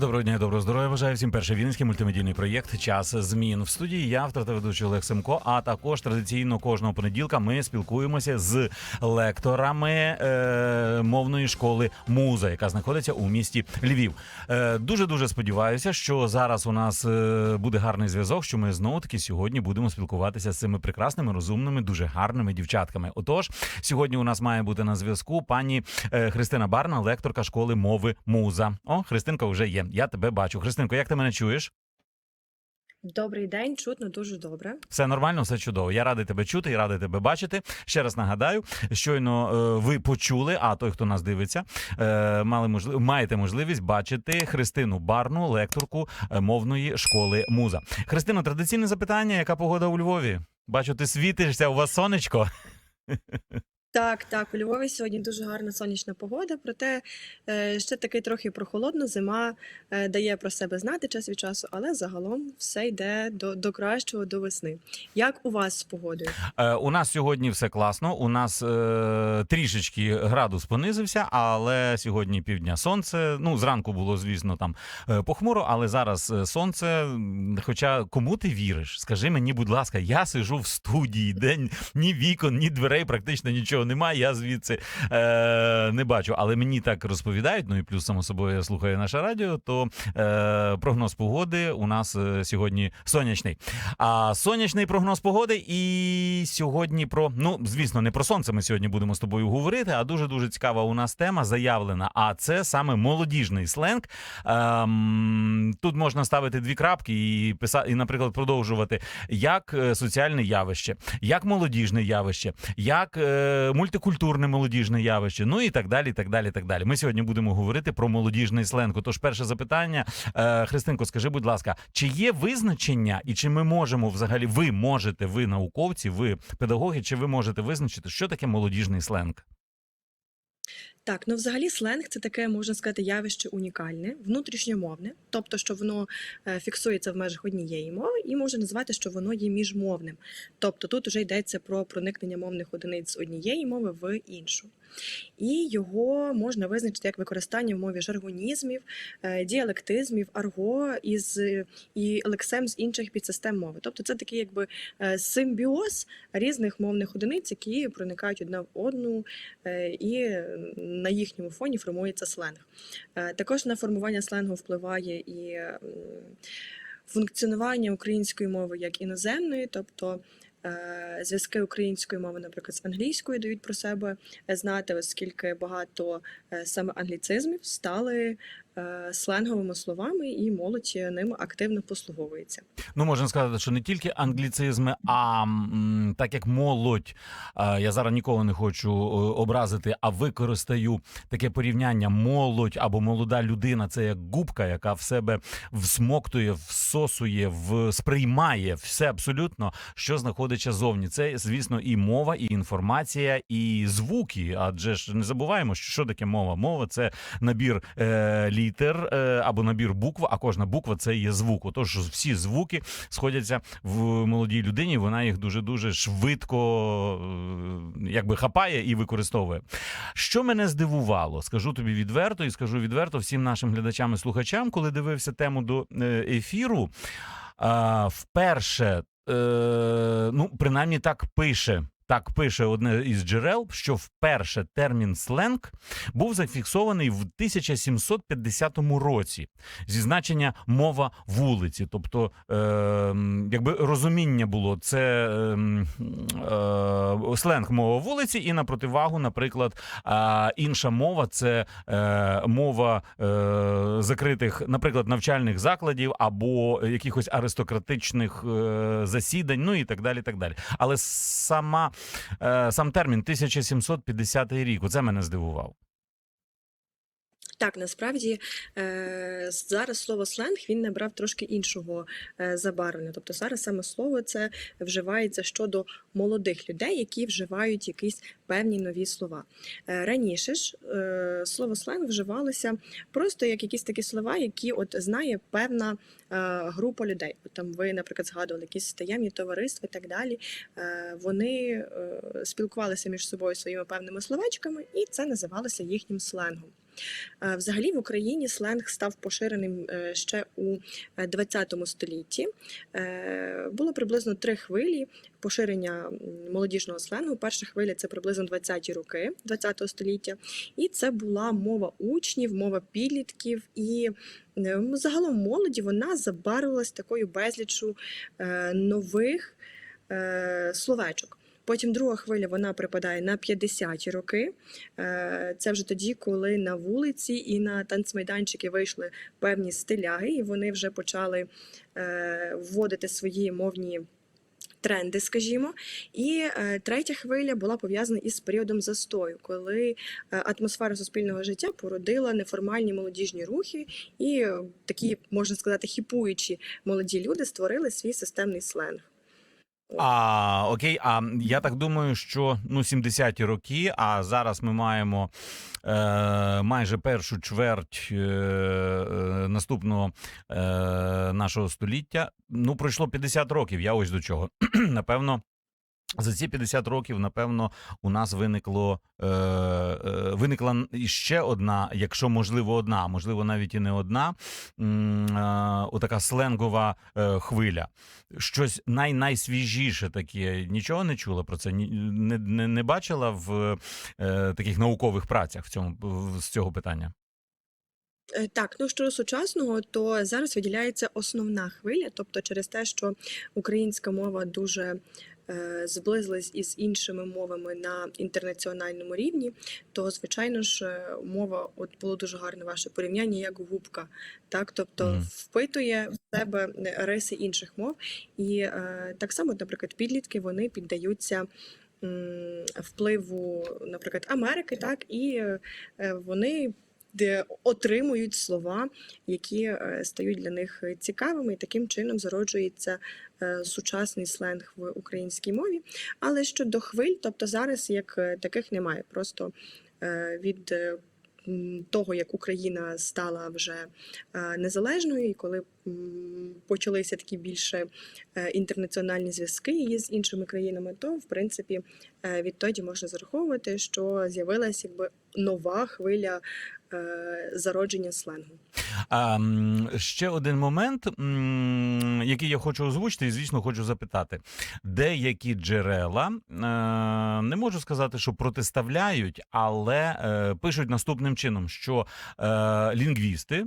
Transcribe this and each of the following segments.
Доброго дня, доброго здоров'я. Бажаю всім перший вінницький мультимедійний проєкт Час змін в студії. Я автор та ведучий Олег Семко. А також традиційно кожного понеділка ми спілкуємося з лекторами е, мовної школи Муза, яка знаходиться у місті Львів. Е, дуже дуже сподіваюся, що зараз у нас е, буде гарний зв'язок. Що ми знову таки сьогодні будемо спілкуватися з цими прекрасними, розумними, дуже гарними дівчатками. Отож, сьогодні у нас має бути на зв'язку пані е, Христина Барна, лекторка школи мови Муза. О, Христинка вже є. Я тебе бачу. Христинко, як ти мене чуєш? Добрий день, чутно дуже добре. Все нормально, все чудово. Я радий тебе чути і радий тебе бачити. Ще раз нагадаю, щойно е, ви почули, а той, хто нас дивиться, е, мали можли... маєте можливість бачити Христину Барну, лекторку е, мовної школи Муза. Христино, традиційне запитання: яка погода у Львові? Бачу, ти світишся, у вас сонечко. Так, так, у Львові сьогодні дуже гарна сонячна погода, проте е, ще таки трохи прохолодно. Зима е, дає про себе знати час від часу, але загалом все йде до, до кращого до весни. Як у вас з погодою? Е, у нас сьогодні все класно. У нас е, трішечки градус понизився, але сьогодні півдня сонце. Ну, зранку було, звісно, там похмуро, але зараз сонце. Хоча кому ти віриш? Скажи мені, будь ласка, я сижу в студії, де ні вікон, ні дверей, практично нічого немає. Я звідси е, не бачу. Але мені так розповідають. Ну і плюс, само собою, я слухаю наше радіо. То е, прогноз погоди у нас е, сьогодні сонячний. А сонячний прогноз погоди. І сьогодні про ну звісно, не про сонце. Ми сьогодні будемо з тобою говорити. А дуже дуже цікава у нас тема заявлена. А це саме молодіжний сленг. Ем, тут можна ставити дві крапки і писати, і, наприклад, продовжувати як е, соціальне явище, як молодіжне явище, як е, мультикультурне молодіжне явище. Ну і так далі. і Так далі. і Так далі. Ми сьогодні будемо говорити про молодіжний сленг. Тож, перше запитання, е, Христинко, скажи, будь ласка, чи є визначення, і чи ми можемо взагалі, ви можете, ви науковці, ви педагоги, чи ви можете визначити, що таке молодіжний сленг? Так, ну взагалі сленг це таке, можна сказати, явище унікальне, внутрішньомовне, тобто, що воно е, фіксується в межах однієї мови, і можна назвати, що воно є міжмовним. Тобто тут вже йдеться про проникнення мовних одиниць з однієї мови в іншу. І його можна визначити як використання в мові жаргонізмів, е, діалектизмів, арго із і лексем з інших підсистем мови. Тобто це такий якби е, симбіоз різних мовних одиниць, які проникають одна в одну, е, і на їхньому фоні формується сленг. Також на формування сленгу впливає і функціонування української мови як іноземної, тобто зв'язки української мови, наприклад, з англійською дають про себе знати, оскільки багато е, саме англіцизмів стали е, сленговими словами, і молодь ними активно послуговується. Ну, можна сказати, що не тільки англіцизми, а так як молодь, я зараз нікого не хочу е, образити, а використаю таке порівняння молодь або молода людина це як губка, яка в себе всмоктує, всосує, в, сприймає все абсолютно, що знаходиться зовні. Це, звісно, і мова, і інформація, і звуки. Адже ж не забуваємо, що таке мова. Мова це набір е, літер е, або набір букв, а кожна буква це є звук. Отож, всі звуки сходяться в молодій людині. Вона їх дуже дуже швидко е, якби хапає і використовує. Що мене здивувало, скажу тобі відверто і скажу відверто всім нашим глядачам і слухачам, коли дивився тему до е, ефіру. Вперше, ну принаймні так пише. Так пише одне із джерел, що вперше термін сленг був зафіксований в 1750 році зі значення мова вулиці. Тобто, е, якби розуміння було це е, е, сленг мова вулиці, і на противагу, наприклад, е, інша мова це е, мова е, закритих, наприклад, навчальних закладів або якихось аристократичних е, засідань, ну і так далі. так далі. Але сама, сам термін 1750 рік, оце мене здивував. Так, насправді е, зараз слово сленг він набрав трошки іншого е, забарвлення. Тобто зараз саме слово це вживається щодо молодих людей, які вживають якісь певні нові слова. Е, раніше ж слово сленг вживалося просто як якісь такі слова, які от знає певна група людей. От там ви, наприклад, згадували якісь таємні товариства і так далі. Вони спілкувалися між собою своїми певними словечками, і це називалося їхнім сленгом. Е, Взагалі в Україні сленг став поширеним е, ще у е, 20 столітті. Е, Було приблизно три хвилі поширення молодіжного сленгу. Перша хвиля це приблизно 20-ті роки 20 століття, і це була мова учнів, мова підлітків і загалом молоді вона забарвилась такою безліччю нових словечок. Потім друга хвиля вона припадає на 50-ті роки. Е, Це вже тоді, коли на вулиці і на танцмайданчики вийшли певні стиляги, і вони вже почали е, вводити свої мовні. Тренди, скажімо, і е, третя хвиля була пов'язана із періодом застою, коли е, атмосфера суспільного життя породила неформальні молодіжні рухи, і е, такі, можна сказати, хіпуючі молоді люди створили свій системний сленг. А окей, а я так думаю, що ну 70-ті роки, а зараз ми маємо е, майже першу чверть е, е, наступного е, нашого століття. Ну, пройшло 50 років. Я ось до чого. Напевно. За ці 50 років, напевно, у нас виникло е, е, виникла ще одна, якщо можливо, одна, можливо, навіть і не одна, е, отака сленгова е, хвиля. Щось най найсвіжіше таке. Нічого не чула про це? Не, не, не бачила в е, таких наукових працях в цьому з цього питання. Е, Так, ну щодо сучасного, то зараз виділяється основна хвиля, тобто через те, що українська мова дуже е, зблизилась із іншими мовами на інтернаціональному рівні, то звичайно ж е, мова, от було дуже гарне ваше порівняння, як губка, так, тобто впитує в себе е, риси інших мов, і е, так само, наприклад, підлітки вони піддаються. Впливу, наприклад, Америки, так? І вони де отримують слова, які е, стають для них цікавими, і таким чином зароджується е, сучасний сленг в українській мові. Але щодо хвиль, тобто зараз як е, таких немає. Просто від того, як Україна стала вже незалежною, і коли почалися такі більше інтернаціональні зв'язки її з іншими країнами, то в принципі відтоді можна зараховувати, що з'явилася якби нова хвиля зародження сленгу. А, ще один момент, який я хочу озвучити, і звісно, хочу запитати: деякі джерела е, не можу сказати, що протиставляють, але е, пишуть наступним чином, що е, лінгвісти,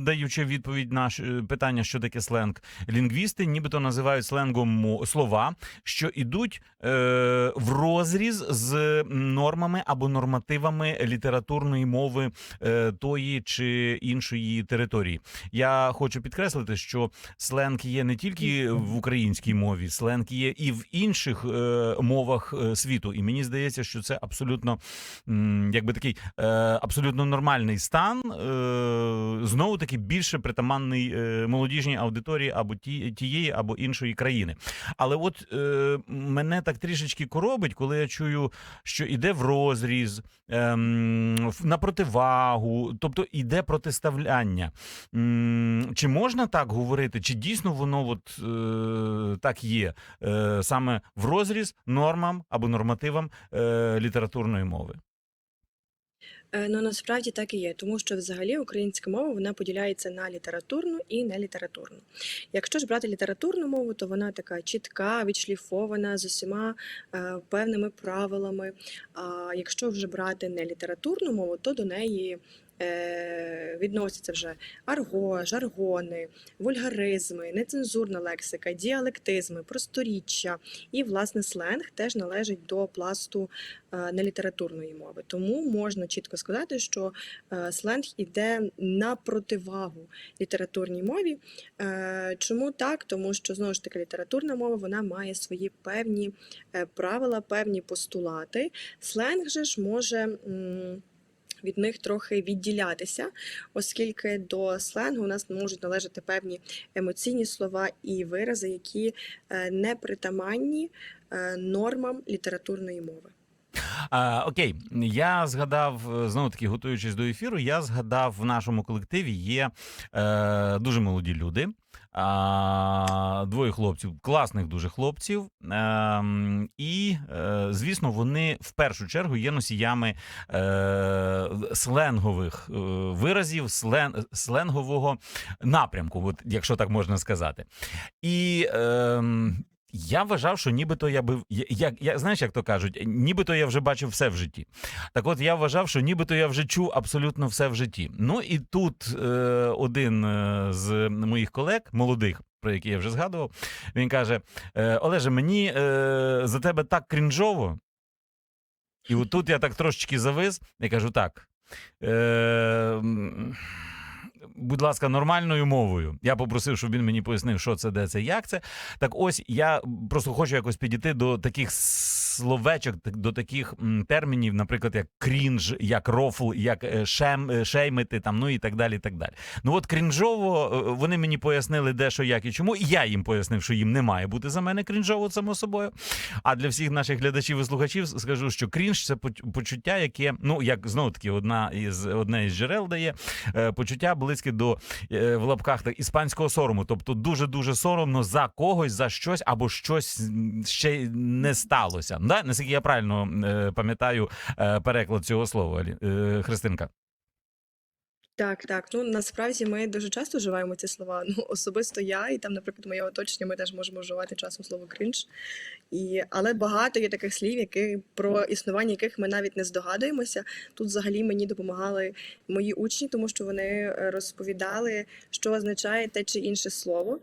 даючи відповідь на питання, що таке сленг, лінгвісти нібито називають сленгом слова, що йдуть е, в розріз з нормами або нормативами літературної мови е, тої чи іншої території. Я хочу підкреслити, що сленг є не тільки в українській мові, сленг є і в інших е, мовах е, світу. І мені здається, що це абсолютно якби такий е, абсолютно нормальний стан. Е, знову таки більше притаманний е, молодіжній аудиторії або ті, тієї, або іншої країни. Але от е, мене так трішечки коробить, коли я чую, що іде в розріз, ем, на противагу, тобто іде протиставляння. Чи можна так говорити? Чи дійсно воно от, е, так є е, саме в розріз нормам або нормативам е, літературної мови? Е, Ну насправді так і є, тому що взагалі українська мова вона поділяється на літературну і нелітературну. Якщо ж брати літературну мову, то вона така чітка, відшліфована з усіма е, певними правилами. А якщо вже брати нелітературну мову, то до неї відносяться вже арго, жаргони, вульгаризми, нецензурна лексика, діалектизми, просторіччя і власне сленг теж належить до пласту е, нелітературної мови. Тому можна чітко сказати, що е, сленг іде на противагу літературній мові. Е, Чому так? Тому що знову ж таки літературна мова вона має свої певні е, правила, певні постулати. Сленг же ж може. Від них трохи відділятися, оскільки до сленгу у нас можуть належати певні емоційні слова і вирази, які е, не притаманні е, нормам літературної мови. А, окей, я згадав знову таки, готуючись до ефіру, я згадав в нашому колективі є е, дуже молоді люди. А, двоє хлопців, класних дуже хлопців. Ем, і, е, звісно, вони в першу чергу є носіями е, сленгових е, виразів, слен, сленгового напрямку, от, якщо так можна сказати. І ем, я вважав, що нібито я би я, я, знаєш, як то кажуть, нібито я вже бачив все в житті. Так, от я вважав, що нібито я вже чув абсолютно все в житті. Ну і тут е, один е, з моїх колег, молодих, про які я вже згадував, він каже: е, Олеже, мені е, за тебе так крінжово. І от тут я так трошечки завис і кажу: так. Е, Будь ласка, нормальною мовою. Я попросив, щоб він мені пояснив, що це, де це, як це. Так ось я просто хочу якось підійти до таких словечок, до таких термінів, наприклад, як крінж, як рофл, як е, шем, е, шеймити, там, ну і так далі. і так далі. Ну от крінжово е, вони мені пояснили, де, що, як і чому. І я їм пояснив, що їм не має бути за мене крінжово, само собою. А для всіх наших глядачів і слухачів скажу, що крінж це почуття, яке, ну як знову таки, одна із одне із джерел дає почуття близьке до в лапках так, іспанського сорому. Тобто дуже дуже соромно за когось, за щось або щось ще не сталося. Да? Наскільки я правильно е, пам'ятаю е, переклад цього слова, е, Христинка. Так, так. Ну насправді ми дуже часто вживаємо ці слова. Ну, особисто я, і там, наприклад, моє оточення, ми теж можемо вживати часом слово крінж. І, але багато є таких слів, які, про існування яких ми навіть не здогадуємося. Тут взагалі мені допомагали мої учні, тому що вони розповідали, що означає те чи інше слово.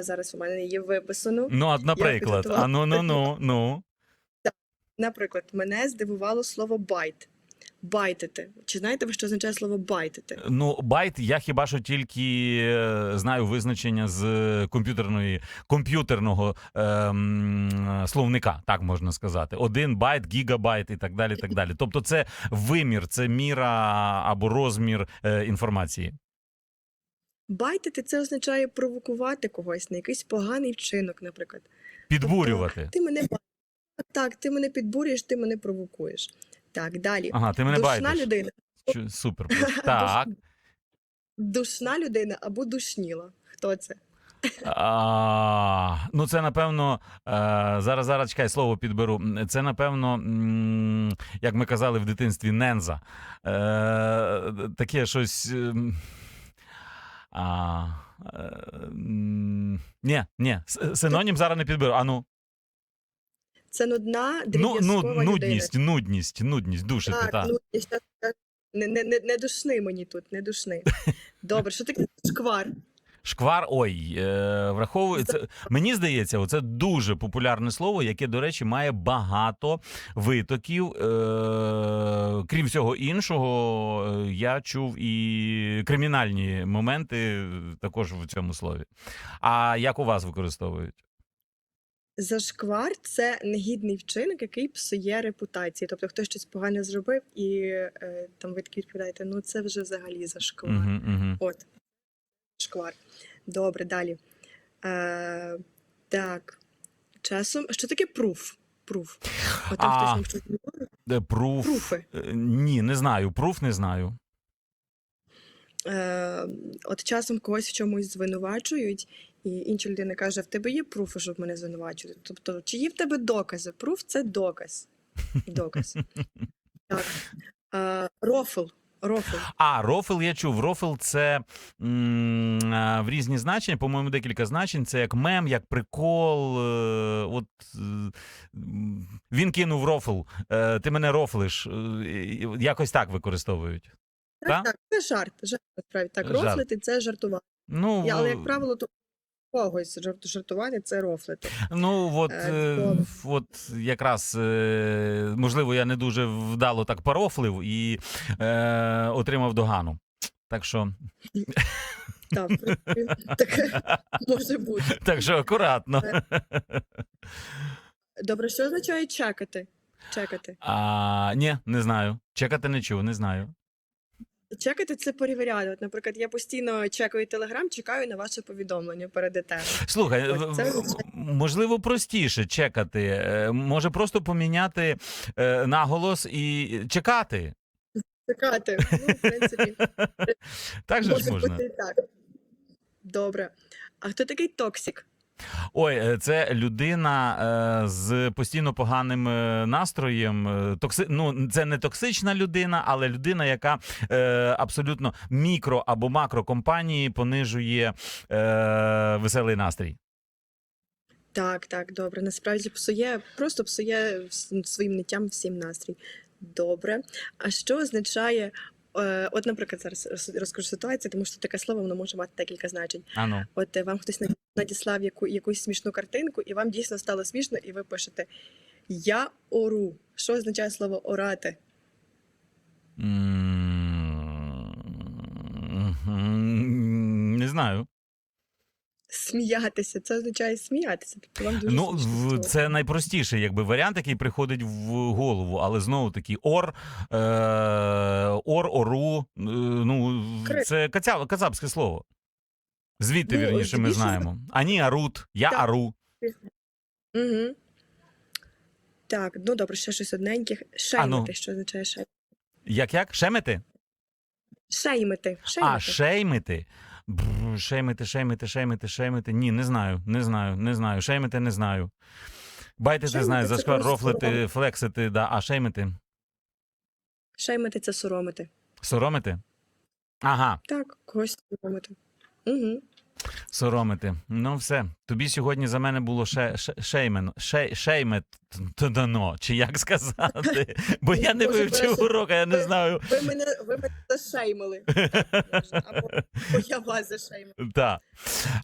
Зараз у мене є виписано. Ну, от, наприклад, а ну ну ну ну. Наприклад, мене здивувало слово байт. Байтити. Чи знаєте ви, що означає слово байтити? Ну, байт, я хіба що тільки е, знаю визначення з комп'ютерної комп'ютерного ем, словника, так можна сказати. Один байт, гігабайт і так далі. так далі. Тобто, це вимір, це міра або розмір е, інформації. Байтити це означає провокувати когось на якийсь поганий вчинок, наприклад. Підбурювати. Тобто, ти мене ба- так, ти мене підбурюєш, ти мене провокуєш. Так, далі. Ага, ти мене Душна байтиш. людина. Чу- Супер. Так. Душна людина або душніла. Хто це? А, ну, це напевно. Е, зараз зараз чекай, слово підберу. Це напевно, м, як ми казали в дитинстві, ненза. Е, таке щось. ем, А, е, м, ні, ні, с- синонім зараз не підберу. А ну, Це нудна, ну, ну людина. нудність, нудність, нудність, душити. Так, Так, ну, щас не, не, не, не душни мені тут, не душни. Добре, що таке шквар? Шквар, ой, е, враховується. Мені здається, це дуже популярне слово, яке, до речі, має багато витоків. Е, крім всього іншого, е, я чув і кримінальні моменти також в цьому слові. А як у вас використовують? Зашквар це негідний вчинок, який псує репутацію. Тобто хтось щось погане зробив, і е, там ви такі відповідаєте, ну це вже взагалі зашквар. Угу, угу. От. Шквар. Добре, далі. Е, так. Часом. Що таке пруф? Пруф. От А. хтось нам щось говорить. Пруф. Пруфи. Е, Ні, не знаю. Пруф не знаю. Е, от часом когось в чомусь звинувачують, і інша людина каже: в тебе є пруфи, щоб мене звинувачувати? Тобто, чи є в тебе докази? Пруф це доказ. Доказ. Так. Е, рофл. Рофл. А, рофл я чув. Рофл це м, в різні значення, по-моєму, декілька значень. Це як мем, як прикол. е, От е, він кинув рофл. е, Ти мене рофлиш. е, Якось так використовують. Так, Та? так, це жарт. Жарт насправді. Так, Жарт. рофлити це жартувати. Ну, Я- Але, як правило, то когось жарт- жартувати це рофлити. Ну, от, Е, е, добре. от якраз, е, можливо, я не дуже вдало так порофлив і е, отримав догану. Так що, Так, в принципі, таке може бути. так що акуратно. Добре, що означає чекати? Чекати. А, ні, не знаю. Чекати не чув, не знаю. Чекайте це перевіряти. От, наприклад, я постійно чекаю телеграм, чекаю на ваше повідомлення перед етером. Слухай, От, це можливо, простіше чекати. Е, Може просто поміняти е, наголос і чекати. Чекати. Ну, в принципі, Так же ж можна. бути і так. Добре. А хто такий токсик? Ой, е, це людина е, з постійно поганим е, настроєм. Токси... Ну, це не токсична людина, але людина, яка абсолютно мікро або макро компанії понижує веселий настрій. Так, так, добре. Насправді псує, просто псує своїм ниттям всім настрій. Добре. А що означає? От, наприклад, зараз розкажу ситуацію, тому що таке слово воно може мати декілька значень. Ану. От вам хтось наді- надіслав яку, якусь смішну картинку, і вам дійсно стало смішно, і ви пишете Я ору. Що означає слово орати? Не знаю. Сміятися. Це означає сміятися. Тобто вам дуже Ну, смішно це найпростіший якби варіант, який приходить в голову, але знову таки ор, е, ор, ору. е, Ну, Кри- це каця, кацапське слово. Звідти, Ну, вірніше, ми здебільшого- знаємо. Ані арут, я Так. ару. Угу. Так, ну добре, ще щось одненьких. Шеймити. ну. Що означає шеймити? Як як? Шемити? Шеймити. Шеймити. А, шеймити. Бр, Шеймити, шеймити, шеймити, шеймити. Ні, не знаю, не знаю, не знаю. Шеймити не знаю. Байтити Шеймити знаю, це зашквар, просто рофлити, соромити. флексити, да, а шеймити? Шеймити це соромити. Соромити? Ага. Так, когось соромити. Угу. Соромити. Ну, все. Тобі сьогодні за мене було ше, ше, шеймен, ше, шеймет т- дано, чи як сказати? Бо я не вивчив Боже. урок, а я не знаю. Ви мене, ви мене зашеймили. Або, або я вас зашеймила. Так.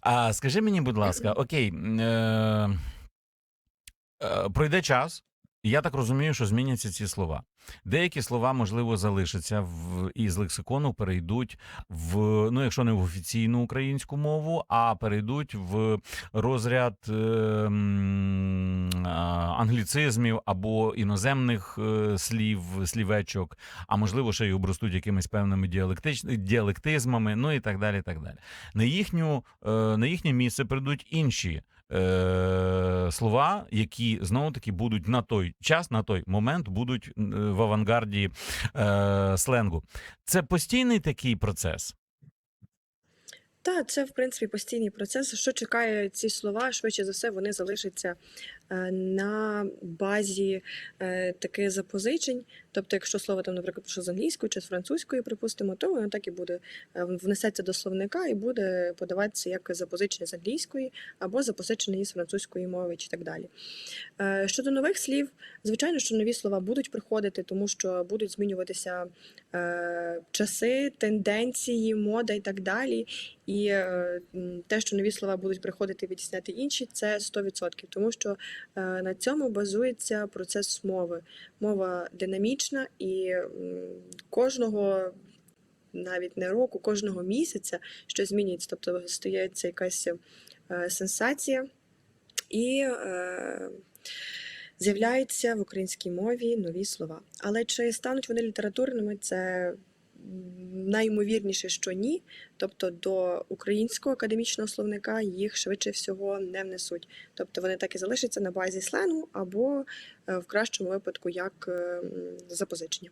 А скажи мені, будь ласка, окей. Е, е, пройде час. Я так розумію, що зміняться ці слова. Деякі слова, можливо, залишаться в із лексикону, перейдуть в ну, якщо не в офіційну українську мову, а перейдуть в розряд е, англіцизмів або іноземних е, слів, слівечок, а можливо, ще й обростуть якимись певними діалектич... діалектизмами, ну і так далі. так далі. На їхню е, на їхнє місце прийдуть інші. Е, слова, які знову таки будуть на той час, на той момент будуть е, в авангарді е, сленгу. Це постійний такий процес. Так, це в принципі постійний процес. Що чекає ці слова? Швидше за все, вони залишаться на базі е, таких запозичень. Тобто, якщо слово там, наприклад, пішло з англійської чи з французької, припустимо, то воно так і буде е, внесеться до словника і буде подаватися як запозичення з англійської або запозичення із французької мови, чи так далі. Е, Щодо нових слів, звичайно, що нові слова будуть приходити, тому що будуть змінюватися е, часи, тенденції, мода і так далі. І е, те, що нові слова будуть приходити і відтісняти інші, це 100%, тому що е, на цьому базується процес мови. Мова динамічна і кожного. Навіть не року, кожного місяця щось змінюється, тобто стається якась е, сенсація, і е, з'являються в українській мові нові слова. Але чи стануть вони літературними, це найімовірніше, що ні. Тобто до українського академічного словника їх швидше всього не внесуть. Тобто вони так і залишаться на базі сленгу або е, в кращому випадку як е, запозичення.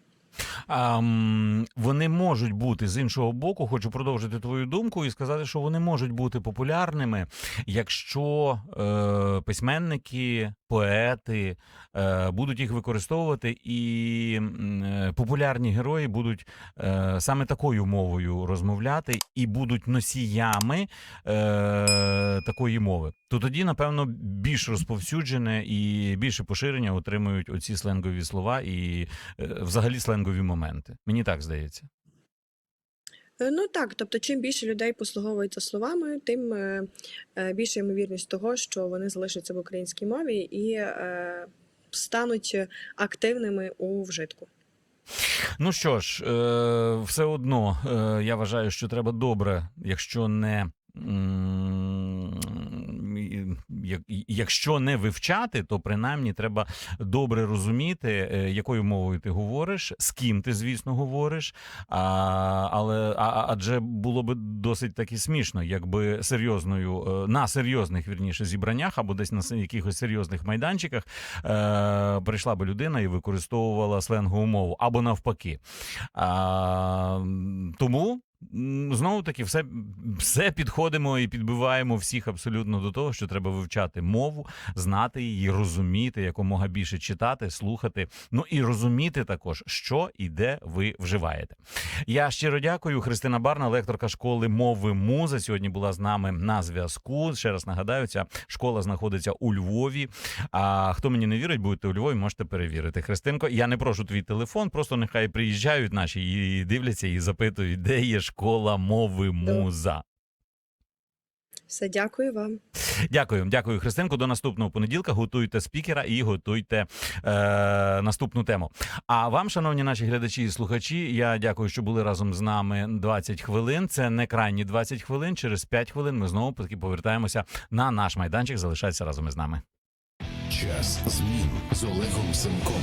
Вони можуть бути з іншого боку, хочу продовжити твою думку і сказати, що вони можуть бути популярними, якщо е, письменники, поети е, будуть їх використовувати, і е, популярні герої будуть е, саме такою мовою розмовляти і будуть носіями е, такої мови. То тоді, напевно, більш розповсюджене і більше поширення отримують оці сленгові слова і е, взагалі сленгові моменти. Мені так здається. Е, Ну так, тобто, чим більше людей послуговуються словами, тим е, е, більша ймовірність того, що вони залишаться в українській мові і стануть активними у вжитку. Ну що ж, все одно я вважаю, що треба добре, якщо не. Якщо не вивчати, то принаймні треба добре розуміти, е, якою мовою ти говориш, з ким ти, звісно, говориш. А, але а- адже було би досить таки смішно, якби серйозною е, на серйозних вірніше зібраннях або десь на якихось серйозних майданчиках е, прийшла би людина і використовувала сленгову мову або навпаки. А, тому. Знову таки, все, все підходимо і підбиваємо всіх абсолютно до того, що треба вивчати мову, знати її, розуміти, якомога більше читати, слухати. Ну і розуміти також, що і де ви вживаєте. Я щиро дякую. Христина Барна, лекторка школи мови муза. Сьогодні була з нами на зв'язку. Ще раз нагадаю, ця школа знаходиться у Львові. А хто мені не вірить, будете у Львові, можете перевірити. Христинко, я не прошу твій телефон, просто нехай приїжджають наші і дивляться і запитують, де є школа мови муза. Все, дякую вам. Дякую, дякую, Христинко. До наступного понеділка. Готуйте спікера і готуйте е, наступну тему. А вам, шановні наші глядачі і слухачі, я дякую, що були разом з нами 20 хвилин. Це не крайні 20 хвилин. Через 5 хвилин ми знову таки повертаємося на наш майданчик. Залишайтеся разом із нами. Час змін з Олегом Семком.